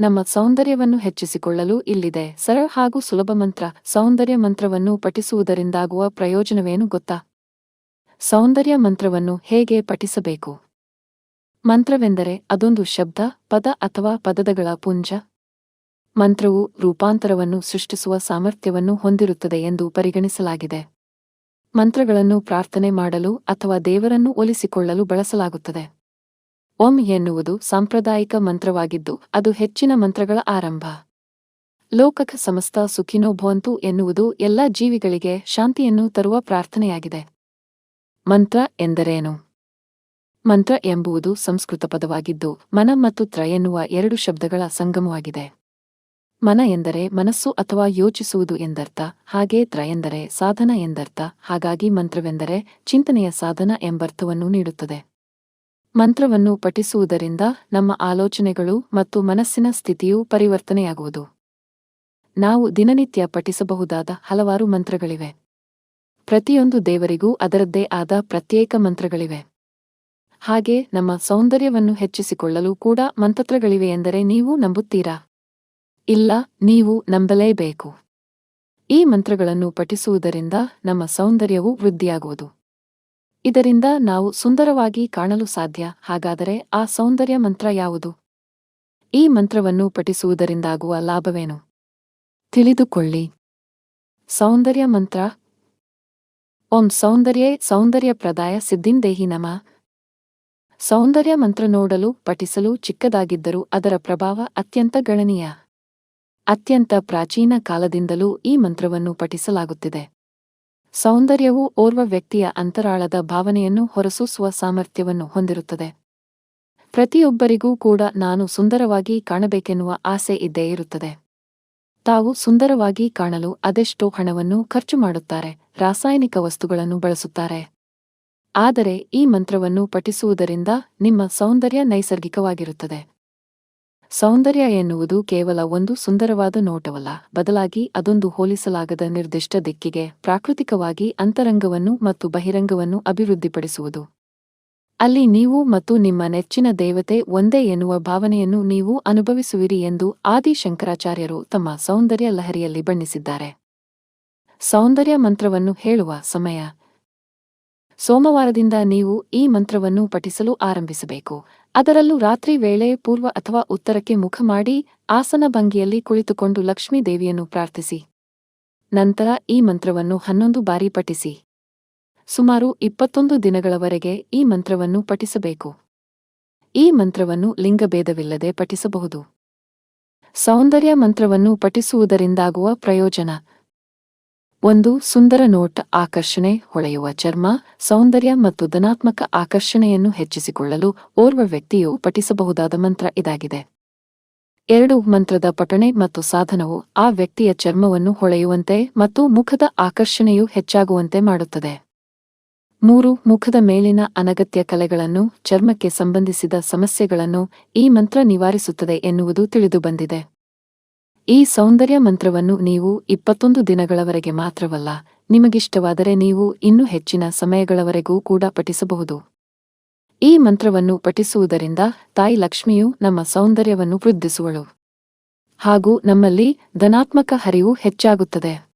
ನಮ್ಮ ಸೌಂದರ್ಯವನ್ನು ಹೆಚ್ಚಿಸಿಕೊಳ್ಳಲು ಇಲ್ಲಿದೆ. ಸರಳ ಹಾಗೂ ಸುಲಭ ಮಂತ್ರ, ಸೌಂದರ್ಯ ಮಂತ್ರವನ್ನು ಪಠಿಸುವುದರಿಂದಾಗುವ ಪ್ರಯೋಜನವೇನು ಗೊತ್ತಾ? ಸೌಂದರ್ಯ ಮಂತ್ರವನ್ನು ಹೇಗೆ ಪಠಿಸಬೇಕು? ಮಂತ್ರವೆಂದರೆ ಅದೊಂದು ಶಬ್ದ, ಪದ ಅಥವಾ ಪದದಗಳ ಪುಂಜ. ಮಂತ್ರವು ರೂಪಾಂತರವನ್ನು ಸೃಷ್ಟಿಸುವ ಸಾಮರ್ಥ್ಯವನ್ನು ಹೊಂದಿರುತ್ತದೆ ಎಂದು ಪರಿಗಣಿಸಲಾಗಿದೆ. ಮಂತ್ರಗಳನ್ನು ಪ್ರಾರ್ಥನೆ ಮಾಡಲು ಅಥವಾ ದೇವರನ್ನು ಒಲಿಸಿಕೊಳ್ಳಲು ಬಳಸಲಾಗುತ್ತದೆ. ಓಂ ಎನ್ನುವುದು ಸಾಂಪ್ರದಾಯಿಕ ಮಂತ್ರವಾಗಿದ್ದು ಅದು ಹೆಚ್ಚಿನ ಮಂತ್ರಗಳ ಆರಂಭ. ಲೋಕಕ ಸಮಸ್ತ ಸುಖಿನೋ ಭವಂತು ಎನ್ನುವುದು ಎಲ್ಲ ಜೀವಿಗಳಿಗೆ ಶಾಂತಿಯನ್ನು ತರುವ ಪ್ರಾರ್ಥನೆಯಾಗಿದೆ. ಮಂತ್ರ ಎಂದರೇನು? ಮಂತ್ರ ಎಂಬುದು ಸಂಸ್ಕೃತ ಪದವಾಗಿದ್ದು ಮನ ಮತ್ತು ತ್ರ ಎನ್ನುವ ಎರಡು ಶಬ್ದಗಳ ಸಂಗಮವಾಗಿದೆ. ಮನ ಎಂದರೆ ಮನಸ್ಸು ಅಥವಾ ಯೋಚಿಸುವುದು ಎಂದರ್ಥ, ಹಾಗೆ ತ್ರ ಎಂದರೆ ಸಾಧನ ಎಂದರ್ಥ, ಹಾಗಾಗಿ ಮಂತ್ರವೆಂದರೆ ಚಿಂತನೆಯ ಸಾಧನ ಎಂಬರ್ಥವನ್ನು ನೀಡುತ್ತದೆ. ಮಂತ್ರವನ್ನು ಪಠಿಸುವುದರಿಂದ ನಮ್ಮ ಆಲೋಚನೆಗಳು ಮತ್ತು ಮನಸ್ಸಿನ ಸ್ಥಿತಿಯೂ ಪರಿವರ್ತನೆಯಾಗುವುದು. ನಾವು ದಿನನಿತ್ಯ ಪಠಿಸಬಹುದಾದ ಹಲವಾರು ಮಂತ್ರಗಳಿವೆ. ಪ್ರತಿಯೊಂದು ದೇವರಿಗೂ ಅದರದ್ದೇ ಆದ ಪ್ರತ್ಯೇಕ ಮಂತ್ರಗಳಿವೆ. ಹಾಗೆ ನಮ್ಮ ಸೌಂದರ್ಯವನ್ನು ಹೆಚ್ಚಿಸಿಕೊಳ್ಳಲು ಕೂಡ ಮಂತ್ರಗಳಿವೆ ಎಂದರೆ ನೀವು ನಂಬುತ್ತೀರಾ? ಇಲ್ಲ, ನೀವು ನಂಬಲೇಬೇಕು. ಈ ಮಂತ್ರಗಳನ್ನು ಪಠಿಸುವುದರಿಂದ ನಮ್ಮ ಸೌಂದರ್ಯವು ವೃದ್ಧಿಯಾಗುವುದು. ಇದರಿಂದ ನಾವು ಸುಂದರವಾಗಿ ಕಾಣಲು ಸಾಧ್ಯ. ಹಾಗಾದರೆ ಆ ಸೌಂದರ್ಯ ಮಂತ್ರ ಯಾವುದು? ಈ ಮಂತ್ರವನ್ನು ಪಠಿಸುವುದರಿಂದಾಗುವ ಲಾಭವೇನು? ತಿಳಿದುಕೊಳ್ಳಿ. ಸೌಂದರ್ಯ ಮಂತ್ರ. ಓಂ ಸೌಂದರ್ಯೇ ಸೌಂದರ್ಯ ಪ್ರದಾಯ ಸಿದ್ಧಿಂದೇಹಿ ನಮ. ಸೌಂದರ್ಯ ಮಂತ್ರ ನೋಡಲು, ಪಠಿಸಲು ಚಿಕ್ಕದಾಗಿದ್ದರೂ ಅದರ ಪ್ರಭಾವ ಅತ್ಯಂತ ಗಣನೀಯ. ಅತ್ಯಂತ ಪ್ರಾಚೀನ ಕಾಲದಿಂದಲೂ ಈ ಮಂತ್ರವನ್ನು ಪಠಿಸಲಾಗುತ್ತಿದೆ. ಸೌಂದರ್ಯವು ಓರ್ವ ವ್ಯಕ್ತಿಯ ಅಂತರಾಳದ ಭಾವನೆಯನ್ನು ಹೊರಸೂಸುವ ಸಾಮರ್ಥ್ಯವನ್ನು ಹೊಂದಿರುತ್ತದೆ. ಪ್ರತಿಯೊಬ್ಬರಿಗೂ ಕೂಡ ನಾನು ಸುಂದರವಾಗಿ ಕಾಣಬೇಕೆನ್ನುವ ಆಸೆ ಇದ್ದೇ ಇರುತ್ತದೆ. ತಾವು ಸುಂದರವಾಗಿ ಕಾಣಲು ಅದೆಷ್ಟೋ ಹಣವನ್ನು ಖರ್ಚು ಮಾಡುತ್ತಾರೆ, ರಾಸಾಯನಿಕ ವಸ್ತುಗಳನ್ನು ಬಳಸುತ್ತಾರೆ. ಆದರೆ ಈ ಮಂತ್ರವನ್ನು ಪಠಿಸುವುದರಿಂದ ನಿಮ್ಮ ಸೌಂದರ್ಯ ನೈಸರ್ಗಿಕವಾಗಿರುತ್ತದೆ. ಸೌಂದರ್ಯ ಎನ್ನುವುದು ಕೇವಲ ಒಂದು ಸುಂದರವಾದ ನೋಟವಲ್ಲ. ಬದಲಾಗಿ ಅದೊಂದು ಹೋಲಿಸಲಾಗದ ನಿರ್ದಿಷ್ಟ ದಿಕ್ಕಿಗೆ ಪ್ರಾಕೃತಿಕವಾಗಿ ಅಂತರಂಗವನ್ನು ಮತ್ತು ಬಹಿರಂಗವನ್ನು ಅಭಿವೃದ್ಧಿಪಡಿಸುವುದು. ಅಲ್ಲಿ ನೀವು ಮತ್ತು ನಿಮ್ಮ ನೆಚ್ಚಿನ ದೇವತೆ ಒಂದೇ ಎನ್ನುವ ಭಾವನೆಯನ್ನು ನೀವು ಅನುಭವಿಸುವಿರಿ ಎಂದು ಆದಿ ಶಂಕರಾಚಾರ್ಯರು ತಮ್ಮ ಸೌಂದರ್ಯ ಲಹರಿಯಲ್ಲಿ ಬಣ್ಣಿಸಿದ್ದಾರೆ. ಸೌಂದರ್ಯ ಮಂತ್ರವನ್ನು ಹೇಳುವ ಸಮಯ. ಸೋಮವಾರದಿಂದ ನೀವು ಈ ಮಂತ್ರವನ್ನು ಪಠಿಸಲು ಆರಂಭಿಸಬೇಕು. ಅದರಲ್ಲೂ ರಾತ್ರಿ ವೇಳೆ ಪೂರ್ವ ಅಥವಾ ಉತ್ತರಕ್ಕೆ ಮುಖ ಮಾಡಿ ಆಸನ ಭಂಗಿಯಲ್ಲಿ ಕುಳಿತುಕೊಂಡು ಲಕ್ಷ್ಮೀ ದೇವಿಯನ್ನು ಪ್ರಾರ್ಥಿಸಿ. ನಂತರ ಈ ಮಂತ್ರವನ್ನು ಹನ್ನೊಂದು ಬಾರಿ ಪಠಿಸಿ. ಸುಮಾರು ಇಪ್ಪತ್ತೊಂದು ದಿನಗಳವರೆಗೆ ಈ ಮಂತ್ರವನ್ನು ಪಠಿಸಬೇಕು. ಈ ಮಂತ್ರವನ್ನು ಲಿಂಗಭೇದವಿಲ್ಲದೆ ಪಠಿಸಬಹುದು. ಸೌಂದರ್ಯ ಮಂತ್ರವನ್ನು ಪಠಿಸುವುದರಿಂದಾಗುವ ಪ್ರಯೋಜನ. ಒಂದು ಸುಂದರ ನೋಟ ಆಕರ್ಷಣೆ ಹೊಳೆಯುವ ಚರ್ಮ, ಸೌಂದರ್ಯ ಮತ್ತು ಧನಾತ್ಮಕ ಆಕರ್ಷಣೆಯನ್ನು ಹೆಚ್ಚಿಸಿಕೊಳ್ಳಲು ಓರ್ವ ವ್ಯಕ್ತಿಯು ಪಠಿಸಬಹುದಾದ ಮಂತ್ರ ಇದಾಗಿದೆ. ಎರಡು, ಮಂತ್ರದ ಪಠಣೆ ಮತ್ತು ಸಾಧನವು ಆ ವ್ಯಕ್ತಿಯ ಚರ್ಮವನ್ನು ಹೊಳೆಯುವಂತೆ ಮತ್ತು ಮುಖದ ಆಕರ್ಷಣೆಯು ಹೆಚ್ಚಾಗುವಂತೆ ಮಾಡುತ್ತದೆ. ಮೂರು, ಮುಖದ ಮೇಲಿನ ಅನಗತ್ಯ ಕಲೆಗಳನ್ನು ಚರ್ಮಕ್ಕೆ ಸಂಬಂಧಿಸಿದ ಸಮಸ್ಯೆಗಳನ್ನು ಈ ಮಂತ್ರ ನಿವಾರಿಸುತ್ತದೆ ಎನ್ನುವುದು ತಿಳಿದುಬಂದಿದೆ. ಈ ಸೌಂದರ್ಯ ಮಂತ್ರವನ್ನು ನೀವು ಇಪ್ಪತ್ತೊಂದು ದಿನಗಳವರೆಗೆ ಮಾತ್ರವಲ್ಲ, ನಿಮಗಿಷ್ಟವಾದರೆ ನೀವು ಇನ್ನೂ ಹೆಚ್ಚಿನ ಸಮಯಗಳವರೆಗೂ ಕೂಡ ಪಠಿಸಬಹುದು. ಈ ಮಂತ್ರವನ್ನು ಪಠಿಸುವುದರಿಂದ ತಾಯಿ ಲಕ್ಷ್ಮಿಯು ನಮ್ಮ ಸೌಂದರ್ಯವನ್ನು ವೃದ್ಧಿಸುವಳು. ಹಾಗೂ ನಮ್ಮಲ್ಲಿ ಧನಾತ್ಮಕ ಹರಿವು ಹೆಚ್ಚಾಗುತ್ತದೆ.